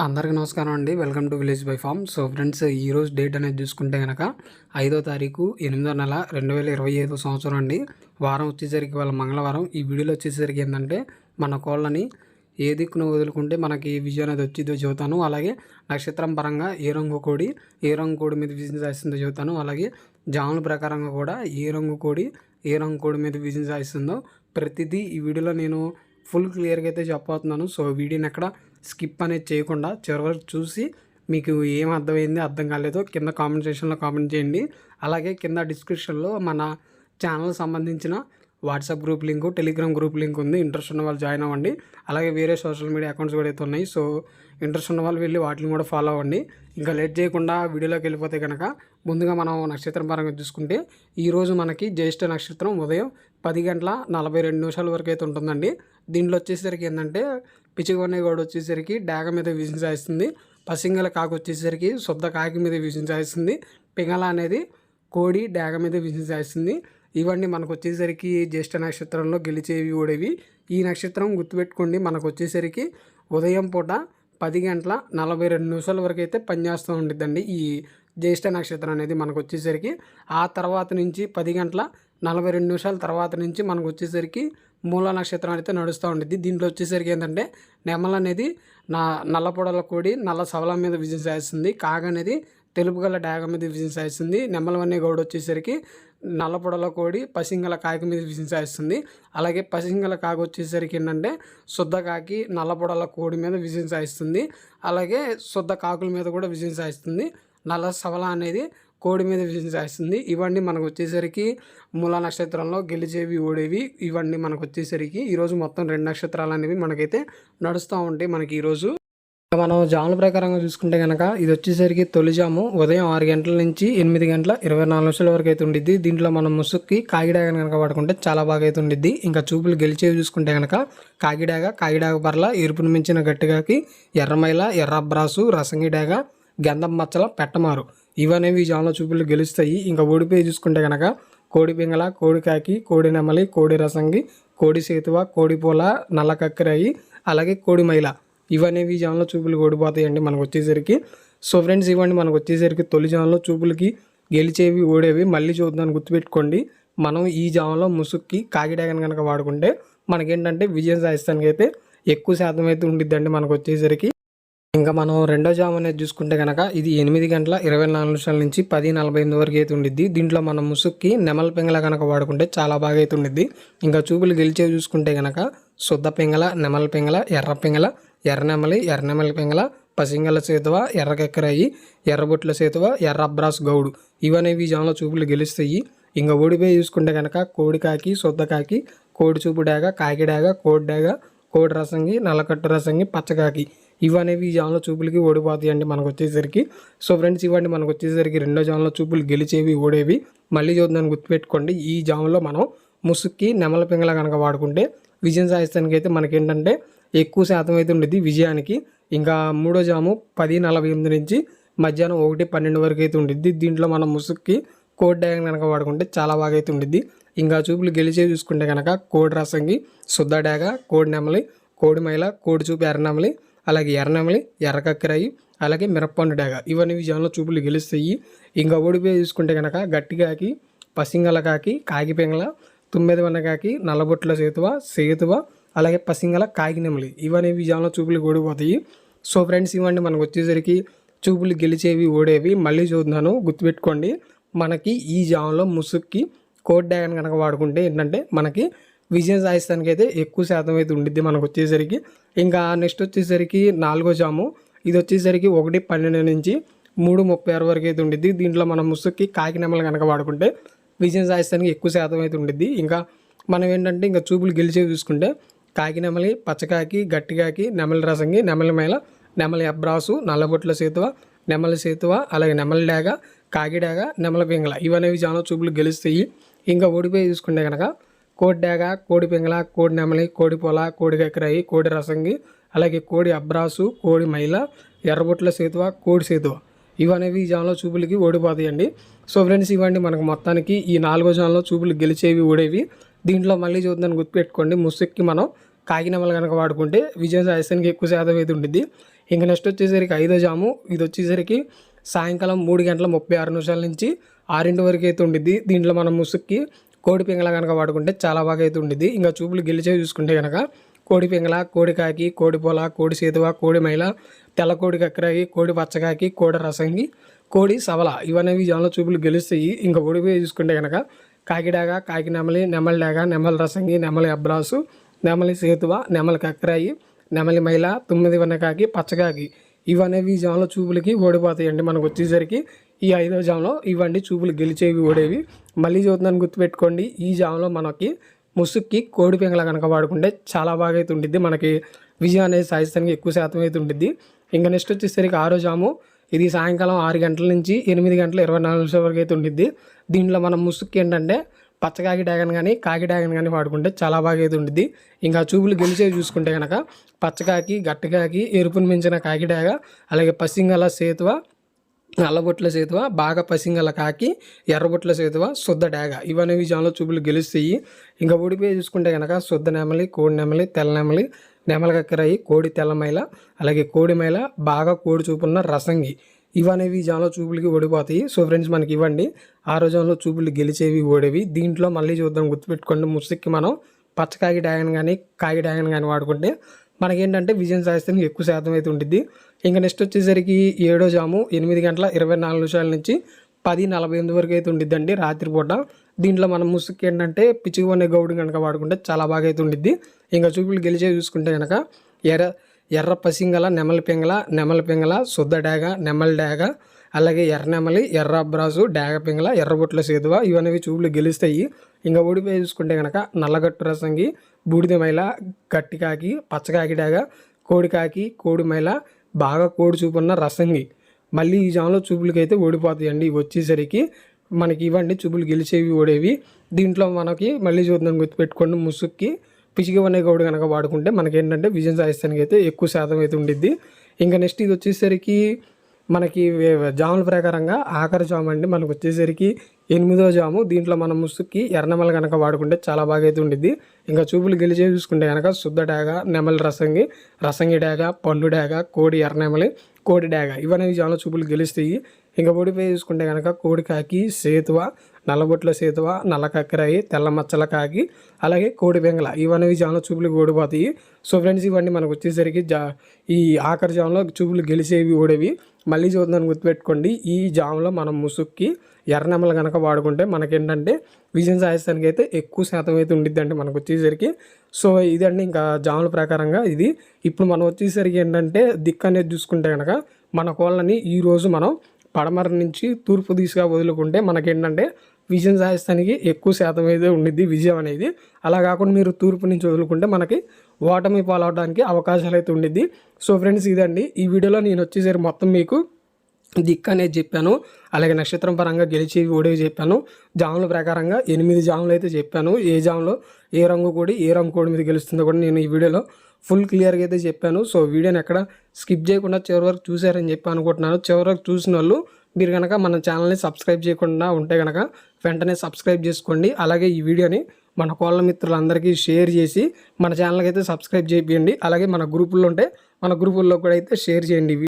అందరికీ నమస్కారం అండి. Welcome to village by farm so friends ఈరోజు డేట్ అనేది చూసుకుంటే కనుక ఐదో తారీఖు ఎనిమిదో నెల రెండు వేల ఇరవై ఐదో సంవత్సరం అండి. వారం వచ్చేసరికి వాళ్ళ మంగళవారం. ఈ వీడియోలో వచ్చేసరికి ఏంటంటే మన కోళ్ళని ఏ దిక్కును వదులుకుంటే మనకి విజయం అనేది వచ్చిందో చెబుతాను. అలాగే నక్షత్రం పరంగా ఏ రంగు కోడి ఏ రంగు కోడి మీద విజయం సాధిస్తుందో చెబుతాను. అలాగే జాముల ప్రకారంగా కూడా ఏ రంగు కోడి ఏ రంగు కోడి మీద విజయం సాధిస్తుందో ప్రతిదీ ఈ వీడియోలో నేను ఫుల్ క్లియర్గా అయితే చెప్పబోతున్నాను. సో వీడియోని ఎక్కడ స్కిప్ అనేది చేయకుండా చివరి వరకు చూసి మీకు ఏం అర్థమైంది అర్థం కాలేదో కింద కామెంట్ సెక్షన్లో కామెంట్ చేయండి. అలాగే కింద డిస్క్రిప్షన్లో మన ఛానల్ సంబంధించిన WhatsApp group link Telegram group link ఉంది. ఇంట్రెస్ట్ ఉన్న వాళ్ళు జాయిన్ అవ్వండి. అలాగే వేరే సోషల్ మీడియా అకౌంట్స్ కూడా అయితే ఉన్నాయి సో ఇంట్రెస్ట్ ఉన్న వాళ్ళు వెళ్ళి వాటిని కూడా ఫాలో అవ్వండి. ఇంకా లేట్ చేయకుండా వీడియోలోకి వెళ్ళిపోతే కనుక ముందుగా మనం నక్షత్రం పరంగా చూసుకుంటే ఈరోజు మనకి జ్యేష్ఠ నక్షత్రం ఉదయం పది గంటల నలభై రెండు నిమిషాల వరకు అయితే ఉంటుందండి. దీంట్లో వచ్చేసరికి ఏంటంటే పిచ్చిగొన్నే గోడ వచ్చేసరికి డాగ మీద విజయం సాయిస్తుంది పసింగల కాకు వచ్చేసరికి శుద్ధ కాకి మీద విజయం సాయిస్తుంది పింగళ అనేది కోడి డాగ మీద విజయం సాయిస్తుంది ఇవన్నీ మనకు వచ్చేసరికి జ్యేష్ఠ నక్షత్రంలో గెలిచేవి ఓడేవి. ఈ నక్షత్రం గుర్తుపెట్టుకోండి మనకు వచ్చేసరికి ఉదయం పూట పది గంటల నలభై రెండు నిమిషాల వరకు అయితే పనిచేస్తూ ఉండిద్దండి ఈ జ్యేష్ఠ నక్షత్రం అనేది మనకు వచ్చేసరికి ఆ తర్వాత నుంచి పది గంటల నలభై రెండు నిమిషాల తర్వాత నుంచి మనకు వచ్చేసరికి మూల నక్షత్రం అయితే నడుస్తూ ఉండిద్ది. దీంట్లో వచ్చేసరికి ఏంటంటే నెమల అనేది నా నల్ల పొడల నల్ల సవల మీద విజయం చేస్తుంది కాగ అనేది తెలుపు గల డాగ మీద విజయం సాధిస్తుంది నెమ్మలవన్నీ గౌడ వచ్చేసరికి నల్లపొడల కోడి పసింగల కాకి మీద విజయం సాధిస్తుంది అలాగే పసింగల కాకి వచ్చేసరికి ఏంటంటే శుద్ధ కాకి నల్లపొడల కోడి మీద విజయం సాధిస్తుంది అలాగే శుద్ధ కాకుల మీద కూడా విజయం సాధిస్తుంది నల్ల సవల అనేది కోడి మీద విజయం సాధిస్తుంది ఇవన్నీ మనకు వచ్చేసరికి మూల నక్షత్రంలో గెలిచేవి ఓడేవి ఇవన్నీ మనకు వచ్చేసరికి ఈరోజు మొత్తం రెండు నక్షత్రాలు అనేవి మనకైతే నడుస్తూ ఉంటాయి మనకి ఈరోజు. మనం జాముల ప్రకారంగా చూసుకుంటే కనుక ఇది వచ్చేసరికి తొలి జాము. ఉదయం ఆరు గంటల నుంచి ఎనిమిది గంటల ఇరవై నాలుగు నిమిషాల వరకు అయితే ఉండిద్ది. దీంట్లో మనం ముసుక్కి కాగిడాగ కనుక పడుకుంటే చాలా బాగా అయితే ఉండిద్ది. ఇంకా చూపులు గెలిచేవి చూసుకుంటే కనుక కాగిడాగ కాగిడాగ బర్ల ఎరుపును మించిన గట్టిగాకి ఎర్రమైల ఎర్రబ్రాసు రసంగిడాగ గంధం మచ్చల పెట్టమారు. ఇవనేవి ఈ జాముల చూపులు గెలుస్తాయి. ఇంకా ఓడిపోయి చూసుకుంటే కనుక కోడి పింగళ కోడికాకి కోడి నెమలి కోడి రసంగి కోడి సేతువ కోడి పూల నల్ల కక్కిరాయి అలాగే కోడి మైల. ఇవనేవి జాన్లో చూపులు ఓడిపోతాయండి మనకు వచ్చేసరికి. సో ఫ్రెండ్స్ ఇవ్వండి మనకు వచ్చేసరికి తొలి జాన్లో చూపులకి గెలిచేవి ఓడేవి మళ్ళీ చూద్దాన్ని గుర్తుపెట్టుకోండి మనం ఈ జామలో ముసుక్కి కాకిడాగన్ కనుక వాడుకుంటే మనకేంటంటే విజయం సాధిస్తానికి అయితే ఎక్కువ శాతం అయితే ఉండిద్దండి మనకు వచ్చేసరికి. ఇంకా మనం రెండో జామ్ అనేది చూసుకుంటే కనుక ఇది ఎనిమిది గంటల ఇరవై నాలుగు నిమిషాల నుంచి పది నలభై ఎనిమిది వరకు అయితే ఉండిద్ది. దీంట్లో మనం ముసుక్కి నెమల పింగళ కనుక వాడుకుంటే చాలా బాగా అయితే ఉండిద్ది. ఇంకా చూపులు గెలిచేవి చూసుకుంటే కనుక శుద్ధ పింగళ నెమల పింగళ ఎర్ర పింగళ ఎర్రనెమలి ఎర్రనెమలి పింగళ పసింగల సేతువ ఎర్రకెక్కరాయి ఎర్రబొట్ల సేతువ ఎర్ర అబ్రాస్ గౌడు. ఇవనేవి జామ్లో చూపులు గెలుస్తాయి. ఇంకా ఓడిపోయి చూసుకుంటే కనుక కోడికాకి శుద్ధకాకి కోడి చూపు డాగ కాకి డాగ కోడి డాగ కోడి రసంగి నల్లకట్టు రసంగి పచ్చకాకి ఇవనేవి ఈ జాన్లో చూపులకి ఓడిపోతాయి అండి మనకు వచ్చేసరికి. సో ఫ్రెండ్స్ ఇవన్నీ మనకు వచ్చేసరికి రెండో జాన్లో చూపులు గెలిచేవి ఓడేవి. మళ్ళీ చూద్దాన్ని గుర్తుపెట్టుకోండి. ఈ జామ్లో మనం ముసుక్కి నెమల పింగళ కనుక వాడుకుంటే విజయం సాధిస్తానికి అయితే మనకేంటంటే ఎక్కువ శాతం అయితే ఉండేది విజయానికి. ఇంకా మూడో జాము పది నలభై ఎనిమిది నుంచి మధ్యాహ్నం ఒకటి పన్నెండు వరకు అయితే ఉండిద్ది దీంట్లో మనం ముసుక్కి కోడ్ డ్యాగన్ కనుక వాడుకుంటే చాలా బాగా అయితే ఉండిద్ది ఇంకా చూపులు గెలిచే చూసుకుంటే కనుక కోడి రసంగి శుద్ధ డాగ కోడి నెమలి కోడి మైల కోడి చూపు ఎర్రనెమలి అలాగే ఎర్రనెమలి ఎర్రకక్కరాయి అలాగే మిరప్పండు డేగ ఇవన్నీ విజయంలో చూపులు గెలుస్తాయి. ఇంకా ఓడిపోయి చూసుకుంటే కనుక గట్టిగాకి పసింగల కాకి కాకి పెంగల తుమ్మెది వన్నకాకి నల్లబొట్ల సేతువ సేతువ అలాగే పసింగల కాకినెమలి ఇవన్నీ విజయంలో చూపులు ఓడిపోతాయి సో ఫ్రెండ్స్ ఇవ్వండి మనకు వచ్చేసరికి చూపులు గెలిచేవి ఓడేవి. మళ్ళీ చూద్దాను. గుర్తుపెట్టుకోండి మనకి ఈ జామ్లో ముసుక్కి కోడ్ డ్యాగన్ కనుక వాడుకుంటే ఏంటంటే మనకి విజయం సాధిస్తానికి అయితే ఎక్కువ శాతం అయితే ఉండిద్ది మనకు వచ్చేసరికి. ఇంకా నెక్స్ట్ వచ్చేసరికి నాలుగో జాము. ఇది వచ్చేసరికి ఒకటి పన్నెండు నుంచి మూడు ముప్పై ఆరు వరకు అయితే ఉండిద్ది. దీంట్లో మనం ముసుక్కి కాకినెమలు కనుక వాడుకుంటే విజయం సాధిస్తానికి ఎక్కువ శాతం అయితే ఉండిద్ది. ఇంకా మనం ఏంటంటే ఇంకా చూపులు గెలిచేవి చూసుకుంటే కాకి నెమలి పచ్చకాకి గట్టికాకి నెమలి రసంగి నెమలి మేళ నెమలి అబ్రాసు నల్లబొట్ల సేతువ నెమలి సేతువ అలాగే నెమలి డాగ కాకిడేగ నెమల పింగళ. ఇవనేవి చాలా చూపులు గెలుస్తాయి. ఇంకా ఓడిపోయి చూసుకుంటే కనుక కోడి డాగ కోడి పింగళ కోడి నెమలి కోడి పొల కోడి కక్కరాయి కోడి రసంగి అలాగే కోడి అబ్రాసు కోడి మైల ఎర్రబొట్ల సేతువ కోడి సేతువ. ఇవనేవి ఈ జాన్లో చూపులకి ఓడిపోతాయండి. సో ఫ్రెండ్స్ ఇవ్వండి మనకు మొత్తానికి ఈ నాలుగో జాన్లో చూపులు గెలిచేవి ఓడేవి. దీంట్లో మళ్ళీ చూద్దాన్ని గుర్తుపెట్టుకోండి. ముసుక్కి మనం కాకినమలు కనుక వాడుకుంటే విజయం సాధిస్తానికి ఎక్కువ శాతం అయితే ఉండిద్ది. ఇంకా నెక్స్ట్ వచ్చేసరికి ఐదో జాము. ఇది వచ్చేసరికి సాయంకాలం మూడు గంటల ముప్పై ఆరు నిమిషాల నుంచి ఆరింటి వరకు అయితే ఉండిద్ది. దీంట్లో మనం ముసుక్కి కోడి పింగళ కనుక వాడుకుంటే చాలా బాగా అయితే ఉండిద్ది. ఇంకా చూపులు గెలిచే చూసుకుంటే కనుక కోడి పింగళ కోడి కాకి కోడి పొల కోడి సేతువ కోడి మైల తెల్ల కోడి కక్కరాయి కోడి పచ్చకాకి కోడి రసంగి కోడి సవల ఇవనేవి జాన్లో చూపులు గెలుస్తాయి. ఇంకా ఓడిపోయి చూసుకుంటే కనుక కాకిడాగ కాకి నెమలి నెమలి నెమలి రసంగి నెమలి అబ్రాసు నెమలి సేతువ నెమలి కక్కరాయి నెమలి మైల తొమ్మిది వనకాకి పచ్చకాకి ఇవనేవి జాన్లో చూపులకి ఓడిపోతాయండి మనకు వచ్చేసరికి. ఈ ఐదో జామ్లో ఇవండి చూపులు గెలిచేవి ఓడేవి. మళ్ళీ చూద్దాన్ని గుర్తుపెట్టుకోండి ఈ జాములో మనకి ముసుక్కి కోడి పింగళ కనుక వాడుకుంటే చాలా బాగా అయితే ఉంటుంది మనకి విజయం అనేది సాధిస్తానికి ఎక్కువ శాతం అయితే ఉంటుంది ఇంకా నెక్స్ట్ వచ్చేసరికి ఆరో జాము. ఇది సాయంకాలం ఆరు గంటల నుంచి ఎనిమిది గంటల ఇరవై నాలుగు నిమిషాల వరకు అయితే ఉండిద్ది. దీంట్లో మనం ముసుక్కి ఏంటంటే పచ్చకాకి డ్యాగన్ కానీ కాకి డ్యాగన్ కానీ వాడుకుంటే చాలా బాగా అయితే ఉండిద్ది. ఇంకా చూపులు గెలిచే చూసుకుంటే కనుక పచ్చకాకి గట్టకాకి ఎరుపును మించిన కాకి డాగ అలాగే పసింగల సేతువ నల్లబొట్ల సేతువ బాగా పసింగల కాకి ఎర్రబొట్ల సేతువ శుద్ధ డాగ ఇవన్నీ విజయంలో చూపులు గెలుస్తాయి. ఇంకా ఓడిపోయి చూసుకుంటే కనుక శుద్ధ నెమలి కోడి నెమలి తెల్ల నెమలి నెమలకక్కరాయి కోడి తెల్లమైల అలాగే కోడి మైల బాగా కోడి చూపున్న రసంగి. ఇవనేవి జాలో చూపులకి ఓడిపోతాయి. సో ఫ్రెండ్స్ మనకి ఇవ్వండి. ఆ రోజుల్లో చూపులు గెలిచేవి ఓడేవి. దీంట్లో మళ్ళీ చూద్దాం. గుర్తుపెట్టుకోండి ముసుక్కి మనం పచ్చకాగి డ్యాగన్ కానీ కాగి డ్యాగన్ కానీ వాడుకుంటే మనకేంటంటే విజయం సాధిస్తే ఎక్కువ శాతం అయితే ఉంటుంది ఇంకా నెక్స్ట్ వచ్చేసరికి ఏడో జాము ఎనిమిది గంటల ఇరవై నాలుగు నిమిషాల నుంచి పది నలభై ఎనిమిది వరకు అయితే ఉండిద్దండి రాత్రిపూట. దీంట్లో మనం ముసుగు ఏంటంటే పిచ్చిగొనే గౌడు కనుక వాడుకుంటే చాలా బాగా అయితే ఉండిద్ది. ఇంకా చూపులు గెలిచే చూసుకుంటే కనుక ఎర్ర ఎర్ర పసింగల నెమల పింగల నెమల పింగల శుద్ధ డాగ నెమలి డాగ అలాగే ఎర్ర నెమలి ఎర్ర అబ్రాజు డాగ పింగల ఎర్రబొట్ల సేదువ ఇవన్నీ చూపులు గెలుస్తాయి. ఇంకా ఓడిపోయి చూసుకుంటే కనుక నల్లగట్టు రసంగి బూడిద మైల గట్టికాకి పచ్చకాకి డాగ కోడికాకి కోడి మైల బాగా కోడి చూపున్న రసంగి. మళ్ళీ ఈ జామ్లో చూపులకైతే ఓడిపోతాయండి ఇవి వచ్చేసరికి మనకి ఇవ్వండి చూపులు గెలిచేవి ఓడేవి. దీంట్లో మనకి మళ్ళీ చూద్దాం గుర్తుపెట్టుకోండి ముసుక్కి పిచ్చిగవనే గౌడు కనుక వాడుకుంటే మనకి ఏంటంటే విజయం సాధిస్తానికి అయితే ఎక్కువ శాతం అయితే ఉండిద్ది. ఇంకా నెక్స్ట్ ఇది వచ్చేసరికి మనకి జాముల ప్రకారంగా ఆఖరి జాము అండి. మనకు వచ్చేసరికి ఎనిమిదో జాము. దీంట్లో మనం ముసుక్కి ఎర్రనెమల కనుక వాడుకుంటే చాలా బాగా అయితే ఉండిద్ది. ఇంకా చూపులు గెలిచే చూసుకుంటే కనుక శుద్ధ డాగ నెమలి రసంగి రసంగి డాగ పండు డాగ కోడి ఎర్రనెమలి కోడి డాగ. ఇవన్నీ జాముల చూపులు గెలుస్తాయి. ఇంకా ఓడిపోయి చూసుకుంటే కనుక కోడి కాకి సేతువ నల్లబొట్ల సేతువ నల్ల కక్కరాయి తెల్ల మచ్చల కాకి అలాగే కోడి బెంగళ. ఇవన్నీ జాముల చూపులు ఓడిపోతాయి సో ఫ్రెండ్స్ ఇవన్నీ మనకు వచ్చేసరికి జా ఈ ఆఖరి జాములో చూపులు గెలిచేవి ఓడేవి. మళ్ళీ చూద్దాం గుర్తుపెట్టుకోండి. ఈ జాములో మనం ముసుక్కి ఎర్రనెమ్మలు కనుక వాడుకుంటే మనకేంటంటే విజయం సాధిస్తానికి అయితే ఎక్కువ శాతం అయితే ఉండిద్దండి మనకు వచ్చేసరికి. సో ఇదండి ఇంకా జాముల ప్రకారంగా ఇది. ఇప్పుడు మనం వచ్చేసరికి ఏంటంటే దిక్కు అనేది చూసుకుంటే కనుక మన కోళ్ళని ఈరోజు మనం పడమర నుంచి తూర్పు దిశగా వదులుకుంటే మనకేంటంటే విజయం సాధిస్తానికి ఎక్కువ శాతం అయితే ఉండిద్ది విజయం అనేది. అలా కాకుండా మీరు తూర్పు నుంచి వదులుకుంటే మనకి ఓటమి పాలవడానికి అవకాశాలు అయితే ఉండిద్ది. సో ఫ్రెండ్స్ ఇదండి. ఈ వీడియోలో నేను వచ్చేసరికి మొత్తం మీకు దిక్కు అనేది చెప్పాను. అలాగే నక్షత్రం పరంగా గెలిచి ఓడేవి చెప్పాను. జాముల ప్రకారంగా ఎనిమిది జాములు అయితే చెప్పాను. ఏ జాములో ఏ రంగు కోడి ఏ రంగు కోడి మీద గెలుస్తుందో కూడా నేను ఈ వీడియోలో ఫుల్ క్లియర్గా అయితే చెప్పాను. సో వీడియోని ఎక్కడ స్కిప్ చేయకుండా చివరి వరకు చూశారని చెప్పి అనుకుంటున్నాను. చివరి వరకు చూసిన వాళ్ళు మీరు కనుక మన ఛానల్ని సబ్స్క్రైబ్ చేయకుండా ఉంటే కనుక వెంటనే సబ్స్క్రైబ్ చేసుకోండి. అలాగే ఈ వీడియోని మన కోళ్ళ మిత్రులందరికీ షేర్ చేసి మన ఛానల్కి అయితే సబ్స్క్రైబ్ చేయండి. అలాగే మన గ్రూపుల్లో ఉంటే మన గ్రూపుల్లో కూడా అయితే షేర్ చేయండి.